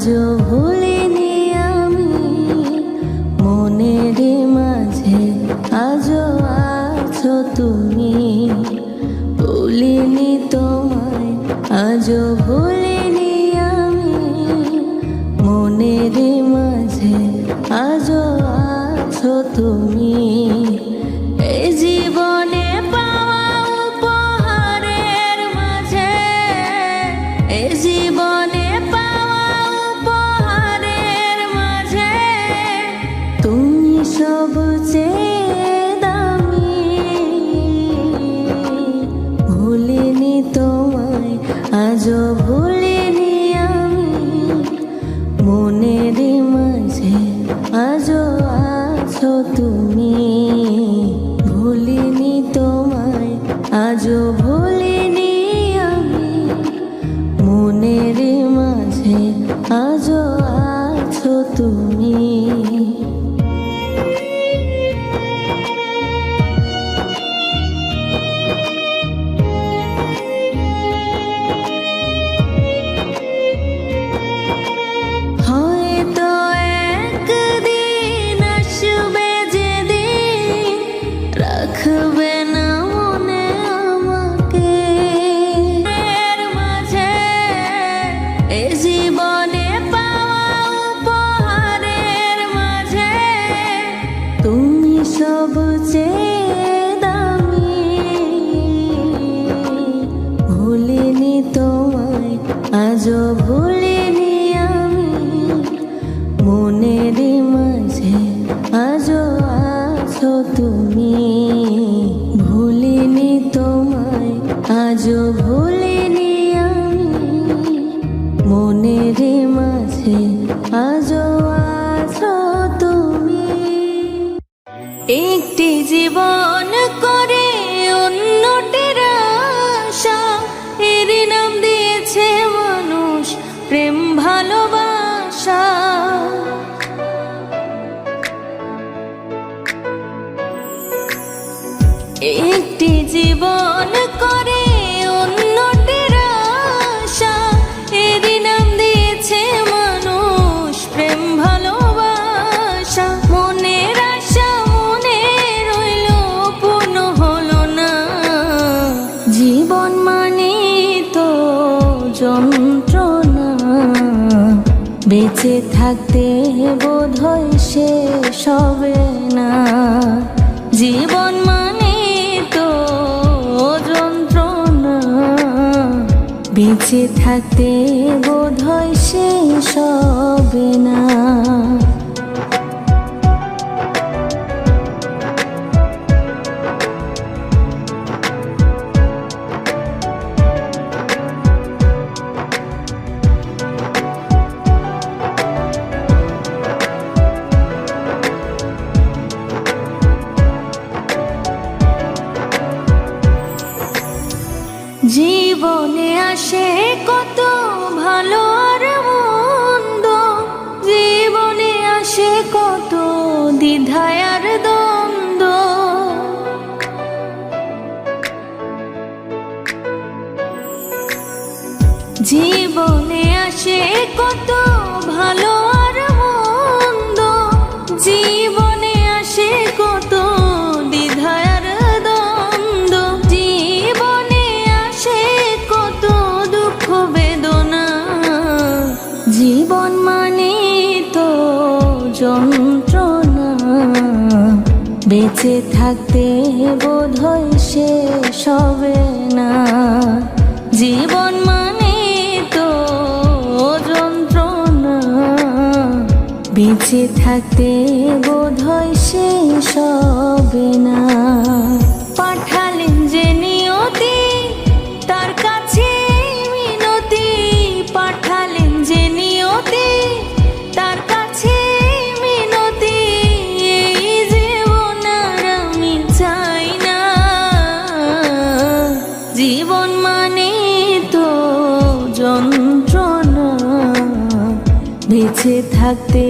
就会 তুমি থাকতে বোধহয় সে সবে না। জীবন মানে তো যন্ত্রণা। বেঁচে থাকতে বোধহয় সে সবে না। জীবনে আসে কত ভালো আর মন্দ। জীবনে আসে কত দ্বিধার দ্বন্দ্ব। জীবনে আসে কত দুঃখ বেদনা। জীবন মানে তো যন্ত্রণা। বেঁচে থাকতে বেঁচে থাকতে বোধহয় শেষ হবে না। পাঠালেন যে নিয়তি, তার কাছে মিনতি। পাঠালেন যে নিয়তি, তার কাছে মিনতি। এই জীবন আর আমি চাই না। জীবন মানে তো যন্ত্রণা। বেঁচে থাকতে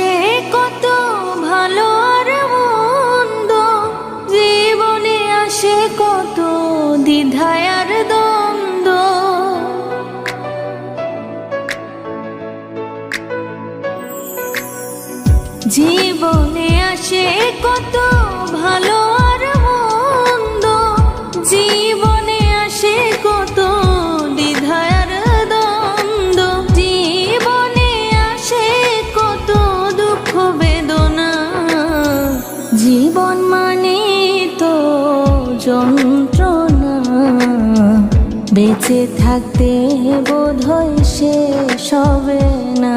জীবনে আসে থাকতে বোধ হয় শেষ হবে না।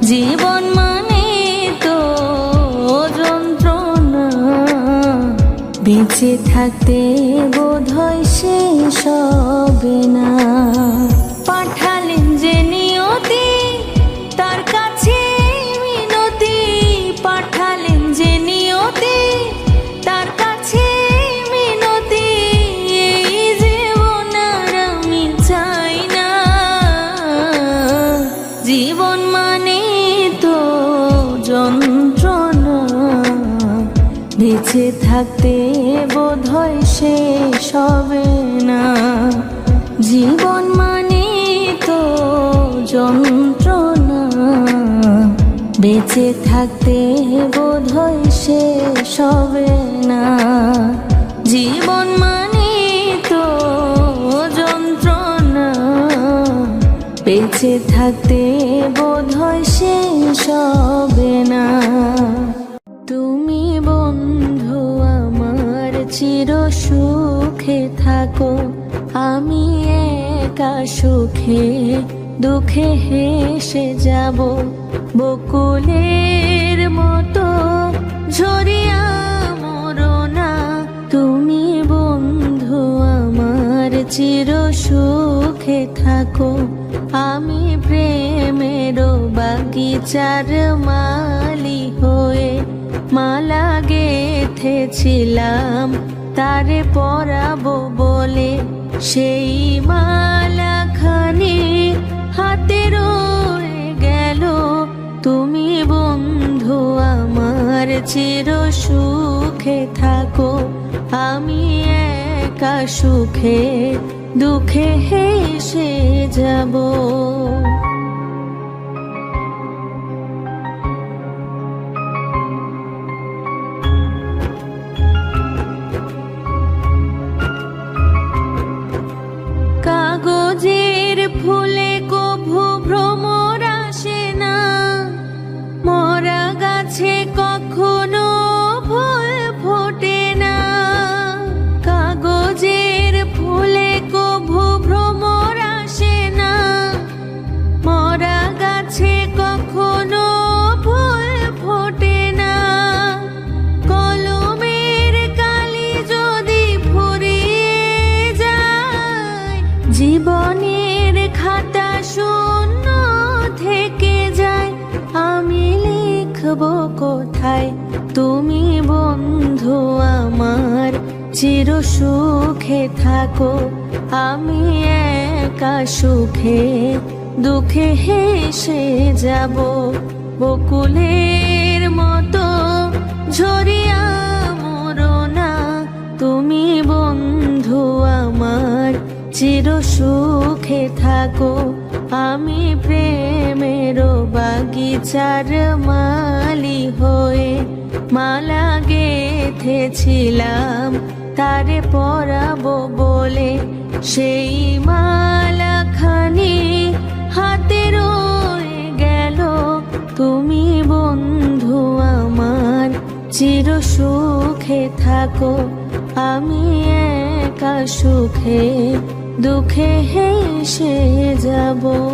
জীবন মানে তো যন্ত্রণা। বেঁচে থাকতে বোধ হয় শেষ হবে না। পাঠালেন যে নিয়তি থাকতে বোধ হয় শেষ হবে না। জীবন মানে তো যন্ত্রণা। বেঁচে থাকতে বোধ হয় শেষ হবে না। জীবন মানে তো যন্ত্রণা। বেঁচে থাকতে বোধ হয় শেষ হবে না। তুমি চির সুখে থাকো। আমি একা সুখে, দুঃখে হেসে যাব। বকুলের মতো ঝরিয়া মরনা, তুমি বন্ধু আমার, চির সুখে থাকো। আমি প্রেমের বাগিচার মালি হয়ে মালা গেথেছিলাম তারে পরাবো বলে সেই মালা খানি হাতে রয়ে গেল। তুমি বন্ধু আমার চির সুখে থাকো, আমি একা সুখে দুঃখে হেসে যাব। তুমি বন্ধু আমার, চির সুখে থাকো। আমি একা সুখে, দুঃখে হেসে যাব। বকুলের মতো ঝরিয়া মরো না। তুমি বন্ধু আমার, চির সুখে থাকো। আমি প্রেমের বাগিচার মালি হয়ে মালা গেথেছিলাম, তারে পরাবো বলে। সেই মালা খানি হাতে রয়ে গেল। তুমি বন্ধু আমার, চির সুখে থাকো। আমি একা সুখে, দুঃখে হেসে যাব।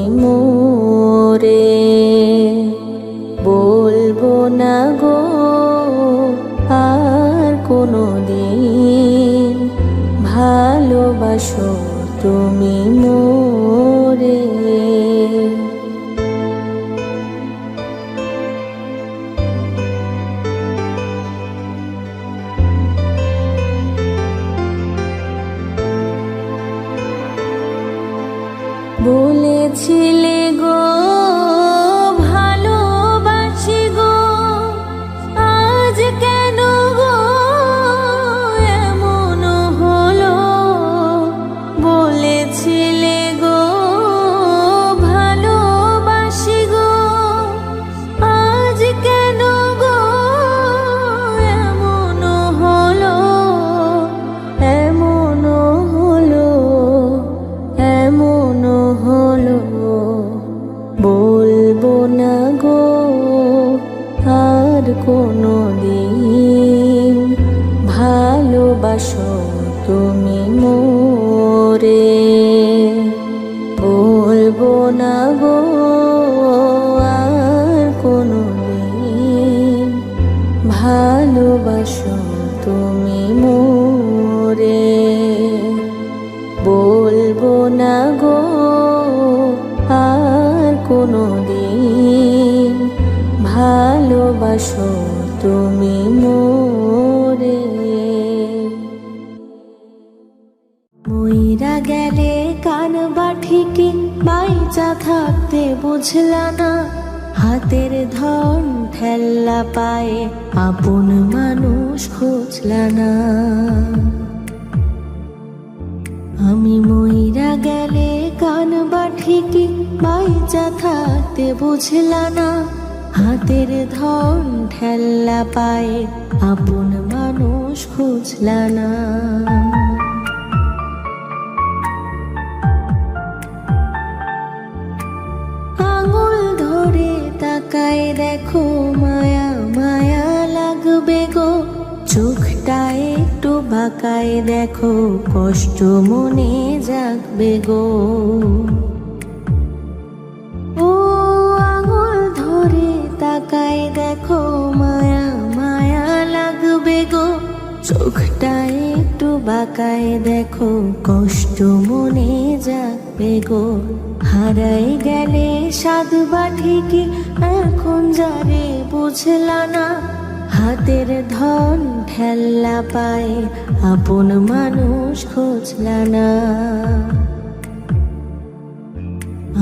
ঠেল্লা পায়ে আপন মানুষ খুঁজলা না। আমি মইরা গেলে কান বাঠিকে বাইচা থাকতে বুঝলা না। হাতের ধন ঠেল্লা পায়ে আপন মানুষ খুঁজলা না। তাকায় দেখো মায়া মায়া লাগবে গো। চোখটা একটু বাঁকায় দেখো, কষ্ট মনে জাগবে গো। ও আঙুল ধরে তাকায় দেখো মায়া মায়া লাগবে গো। চোখটা একটু বাঁকায় দেখো, কষ্ট মনে যাবে গো। হারাই গেলে সাধু বাঠিকে এখন যারে বুঝলা না। হাতের ধন ঠেল্লা পায় আপন মানুষ খোঁজলা না।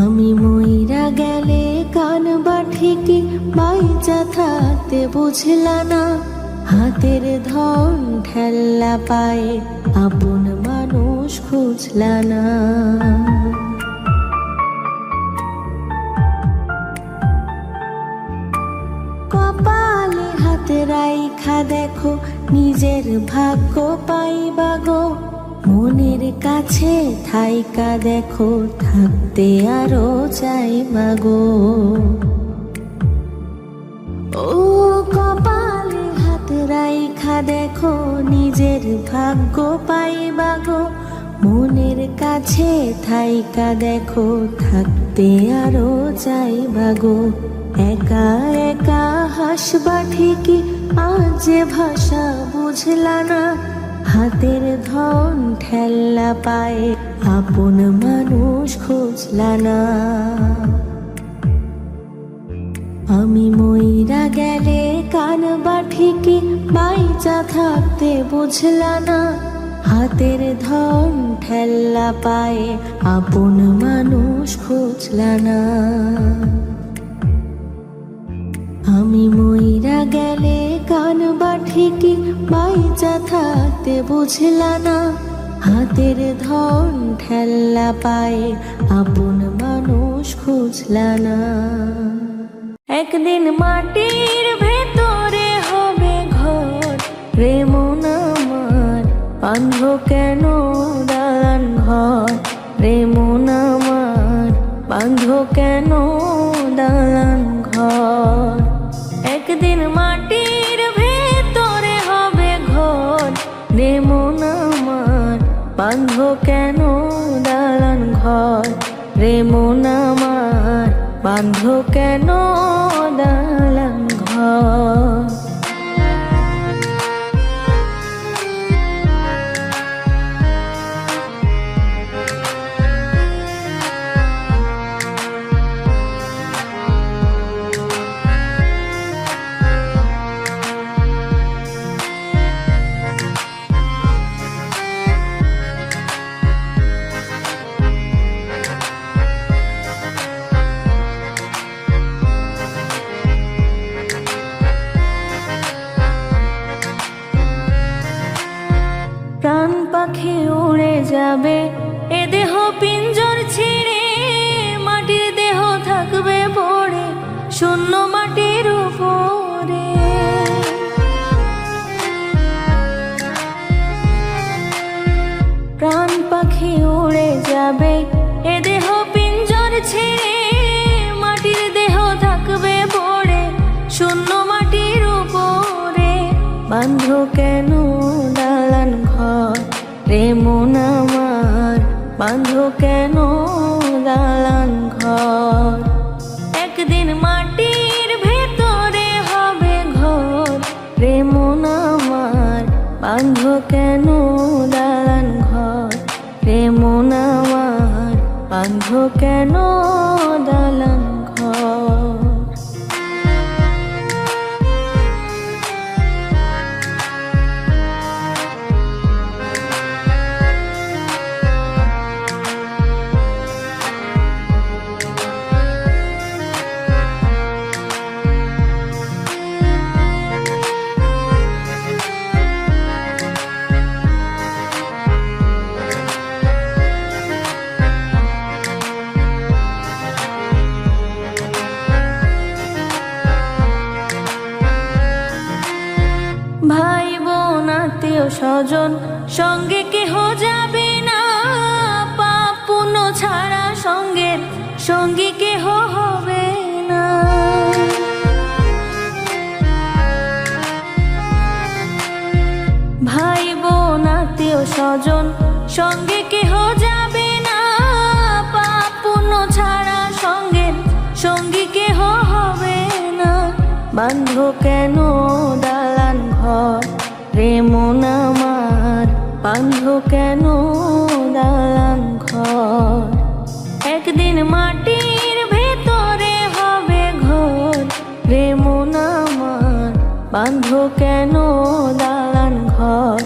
আমি মইরা গেলে কান বাঠিকে বাইচা থাকতে বুঝলা না। হাতের ধন ঠেল্লা পায়ে আপন মানুষ খুঁজলা না। কপালে হাত রাইখা দেখো, নিজের ভাগ্য পাইবা গো। মনের কাছে থাইকা দেখো, থাকতে আরও চাই মাগো ও কপালে হাত রাইখা দেখো, নিজের ভাগ্য পাইবা গো। মনের কাছে থাইকা দেখো, থাকতে আরও চাইবা গো। একা একা হাসবা ঠিকই, আজ ভাষা বুঝলা না। হাতের ধন ঠেল্লা পায়ে আপন মানুষ খুঁজলা না। আমি মইরা গেলে কান বা ঠিকই বাইচা থাকতে বুঝলা না। হাতের ধন ঠেল্লা পায়ে আপন মানুষ খুঁজলা না। আমি মইরা গেলে কান বা ঠিকই বাইচা থাকতে বুঝলা না। হাতের ধন ঠেল্লা পায়ে আপন মানুষ খুঁজলা না। একদিন মাটির ভেতরে হবে ঘর রে মন আমার বাঁধব কেন দালান ঘর? রে মন আমার বাঁধব কেন দালান রে মন আমার বাঁধ কেন দালাম ঘর? যাবে কেন দালান ঘর? একদিন মাটির ভেতরে হবে ঘর। প্রেম আমার বান্ধ কেন দালান ঘর? প্রেম আমার বান্ধ কেন স্বজন, সঙ্গে কেহ যাবে না। পাপ পুণ্য ছাড়া সঙ্গের সঙ্গী কেহ হবে না। ভাই বোন আত্মীয় স্বজন, সঙ্গে কেহ যাবে না। পাপ পুণ্য ছাড়া সঙ্গের সঙ্গী কেহ হবে না। বান্ধ কেন দালান ঘর? রে মন বান্ধ কেন দালান ঘর? একদিন মাটির ভেতরে হবে ঘর। রে মন আমার বান্ধ কেন দালান ঘর?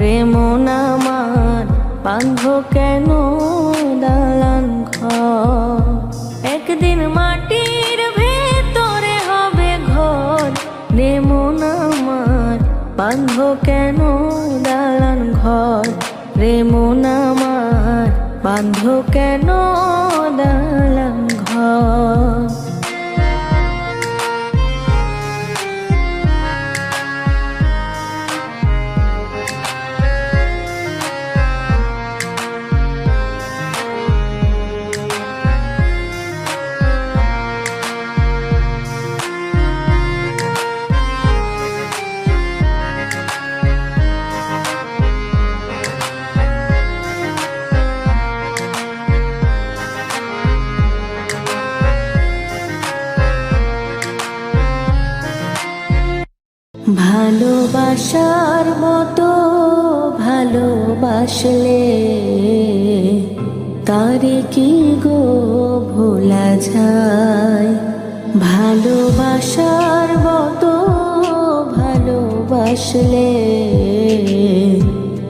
রে মন আমার বান্ধ কেন দালান ঘর? একদিন মাটির ভেতরে হবে ঘর। রে মন আমার বান্ধ কেন ঘর প্রেম নামার বান্ধ কেন দালাম ঘর? ভালোবাসার মতো ভালোবাসলে তারে কি গো ভোলা যায়? ভালোবাসার মতো ভালোবাসলে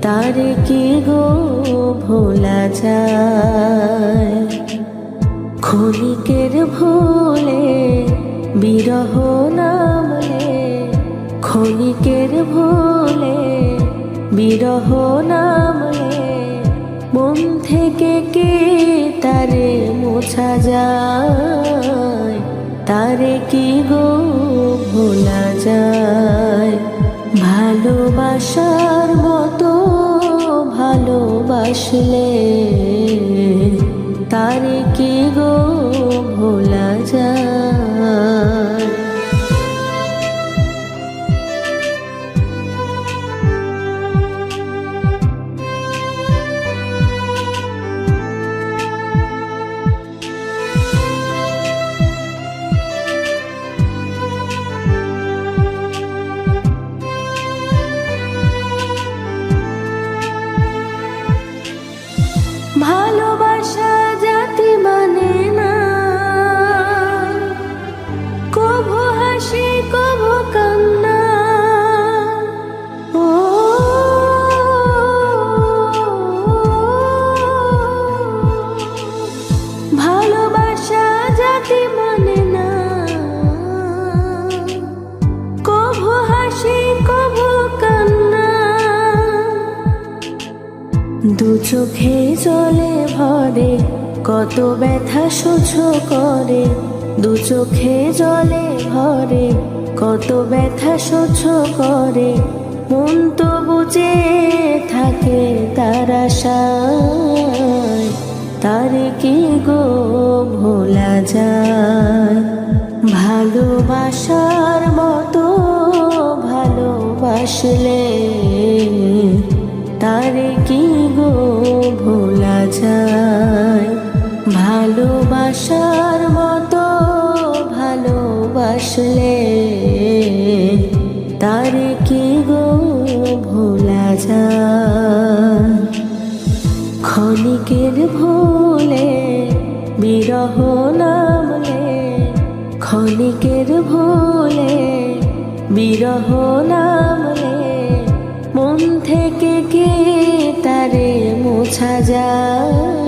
তারে কি গো ভোলা যায়? ক্ষণিকের ভোলে বিরহ নামলে ক্ষণিকের ভোলে, বিরহ নামলে, মন থেকে কে তারে মোছা যায়? তারে কি গো ভোলা যায়? ভালোবাসার মতো ভালোবাসলে, তারে কি গো ভোলা যায়? সহ্য করে। দু চোখে জলে ভরে। কত ব্যথা সহ্য করে। মন তো বুঝে থাকে তার আশায়। তারে কি গো ভোলা যায়? ভালোবাসার মতো ভালোবাসলে তারে কি গো ভোলা যায়? ভালোবাসার মতো ভালোবাসলে তারে কি গো ভোলা যায়? ক্ষণিকের ভুলে বিরহ নামলে, ক্ষণিকের ভোলে বিরহ নামলে, মন থেকে কে তারে মোছা যায়?